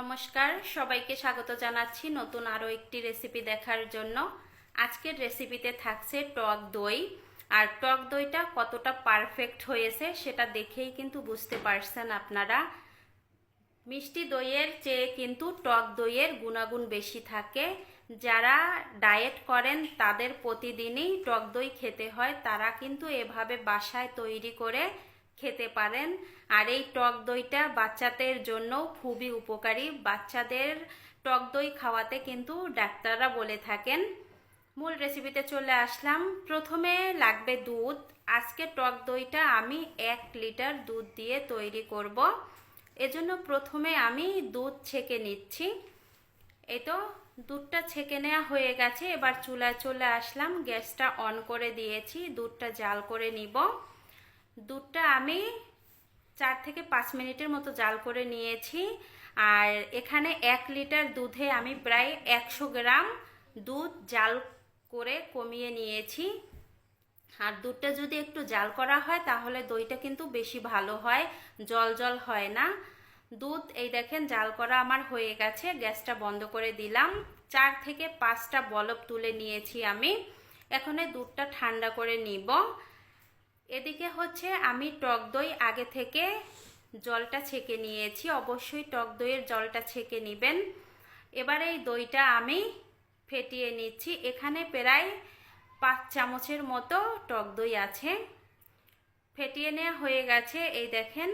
নমস্কার, সবাইকে স্বাগত জানাচ্ছি নতুন আরও একটি রেসিপি দেখার জন্য। আজকের রেসিপিতে থাকছে টক দই। আর টক দইটা কতটা পারফেক্ট হয়েছে সেটা দেখেই কিন্তু বুঝতে পারছেন আপনারা। মিষ্টি দইয়ের চেয়ে কিন্তু টক দইয়ের গুণাগুণ বেশি থাকে। যারা ডায়েট করেন, তাদের প্রতিদিনই টক দই খেতে হয়। তারা কিন্তু এভাবে বাসায় তৈরি করে খেতে পারেন। আর এই টক দইটা বাচ্চাদের জন্য খুবই উপকারী। বাচ্চাদের টক দই খাওয়াতে কিন্তু ডাক্তাররা বলে থাকেন। মূল রেসিপিতে চলে আসলাম। প্রথমে লাগবে দুধ। আজকে টক দইটা আমি এক লিটার দুধ দিয়ে তৈরি করব। এজন্য প্রথমে আমি দুধ ছেঁকে নিচ্ছি। এই তো, দুধটা ছেঁকে নেওয়া হয়ে গেছে। এবার চুলায় চলে আসলাম। গ্যাসটা অন করে দিয়েছি। দুধটা জাল করে নিব। দুধটা আমি চার থেকে পাঁচ মিনিটের মতো জাল করে নিয়েছি। আর এখানে এক লিটার দুধে আমি প্রায় একশো গ্রাম দুধ জাল করে কমিয়ে নিয়েছি। আর দুধটা যদি একটু জাল করা হয়, তাহলে দইটা কিন্তু বেশি ভালো হয়, জল জল হয় না। দুধ, এই দেখেন, জাল করা আমার হয়ে গেছে, গ্যাসটা বন্ধ করে দিলাম। চার থেকে পাঁচটা বলব তুলে নিয়েছি আমি। এখন দুধটা ঠান্ডা করে নিব। এদিকে হচ্ছে আমি টক দই আগে থেকে জলটা ছেঁকে নিয়েছি। অবশ্যই টক দইয়ের জলটা ছেঁকে নেবেন। এবার এই দইটা আমি ফেটিয়ে নিচ্ছি। এখানে প্রায় পাঁচ চামচের মতো টক দই আছে। ফেটিয়ে নেওয়া হয়ে গেছে। এই দেখেন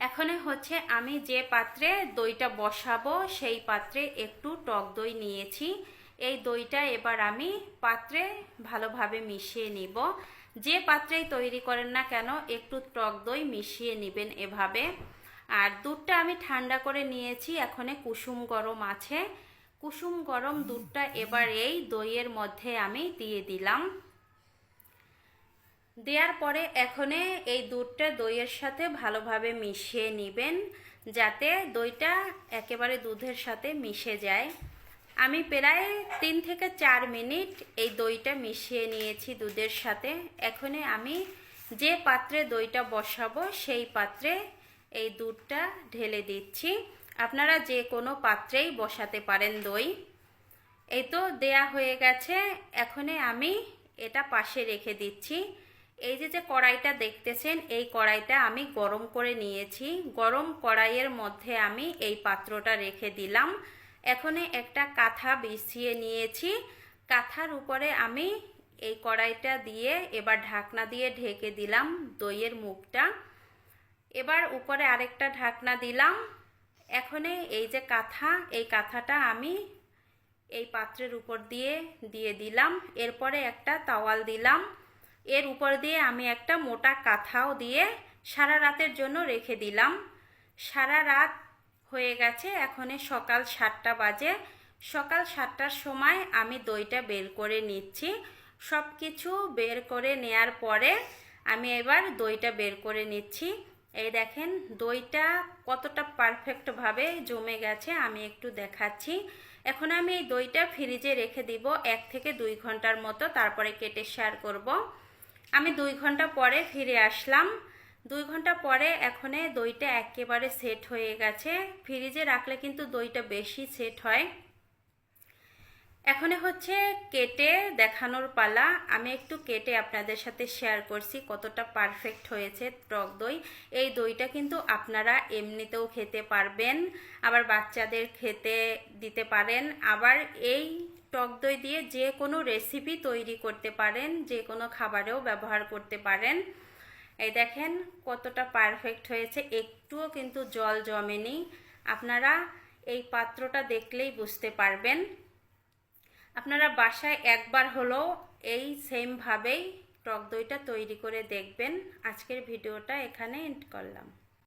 এখানে হচ্ছে আমি যে পাত্রে দইটা বসাবো সেই পাত্রে একটু টক দই নিয়েছি। এই দইটা এবার আমি পাত্রে ভালোভাবে মিশিয়ে নিব। যে পাত্রেই তৈরি করেন না কেন, একটু টক দই মিশিয়ে নেবেন এভাবে। আর দুধটা আমি ঠান্ডা করে নিয়েছি, এখানে কুসুম গরম আছে। কুসুম গরম দুধটা এবার এই দইয়ের মধ্যে আমি দিয়ে দিলাম। দেওয়ার পরে এখানে এই দুধটা দইয়ের সাথে ভালোভাবে মিশিয়ে নেবেন, যাতে দইটা একেবারে দুধের সাথে মিশে যায়। আমি প্রায় তিন থেকে চার মিনিট এই দইটা মিশিয়ে নিয়েছি দুধের সাথে। এখানে আমি যে পাত্রে দইটা বসাবো সেই পাত্রে এই দুধটা ঢেলে দিচ্ছি। আপনারা যে কোনো পাত্রেই বসাতে পারেন দই। এই তো দেয়া হয়ে গেছে। এখনে আমি এটা পাশে রেখে দিচ্ছি। এই যে যে কড়াইটা দেখতেছেন, এই কড়াইটা আমি গরম করে নিয়েছি। গরম কড়াইয়ের মধ্যে আমি এই পাত্রটা রেখে দিলাম। এখানে একটা কাঁথা বিছিয়ে নিয়েছি। কাঁথার উপরে আমি এই কড়াইটা দিয়ে এবার ঢাকনা দিয়ে ঢেকে দিলাম দইয়ের মুখটা। এবার উপরে আরেকটা ঢাকনা দিলাম। এখানে এই যে কাঁথা, এই কাঁথাটা আমি এই পাত্রের উপর দিয়ে দিয়ে দিলাম। এরপরে একটা তাওয়াল দিলাম। এর উপর দিয়ে আমি একটা মোটা কাঁথাও দিয়ে সারা রাতের জন্য রেখে দিলাম। সারা রাত হয়ে গেছে। এখন সকাল সাতটা বাজে। সকাল সাতটার সময় আমি দইটা বের করে নিচ্ছি। সব কিছু বের করে নেয়ার পরে আমি এবার দইটা বের করে নিচ্ছি। এই দেখেন, দইটা কতটা পারফেক্টভাবে জমে গেছে, আমি একটু দেখাচ্ছি। এখন আমি এই দইটা ফ্রিজে রেখে দিব এক থেকে দুই ঘণ্টার মতো, তারপরে কেটে শেয়ার করব। আমি দুই ঘণ্টা পরে ফিরে আসলাম। দুই ঘণ্টা পরে এখনে দইটা একেবারে সেট হয়ে গেছে। ফ্রিজে রাখলে কিন্তু দইটা বেশি সেট হয়। এখনে হচ্ছে কেটে দেখানোর পালা। আমি একটু কেটে আপনাদের সাথে শেয়ার করছি কতটা পারফেক্ট হয়েছে টক দই। এই দইটা কিন্তু আপনারা এমনিতেও খেতে পারবেন, আবার বাচ্চাদের খেতে দিতে পারেন। আবার এই টক দই দিয়ে যে কোনো রেসিপি তৈরি করতে পারেন, যে কোনো খাবারেও ব্যবহার করতে পারেন। এই দেখেন কতটা পারফেক্ট হয়েছে। একটুও কিন্তু জল জমেনি। আপনারা এই পাত্রটা দেখলেই বুঝতে পারবেন। আপনারা বাসায় একবার হলেও এই সেমভাবেই টক দইটা তৈরি করে দেখবেন। আজকের ভিডিওটা এখানে এন্ড করলাম।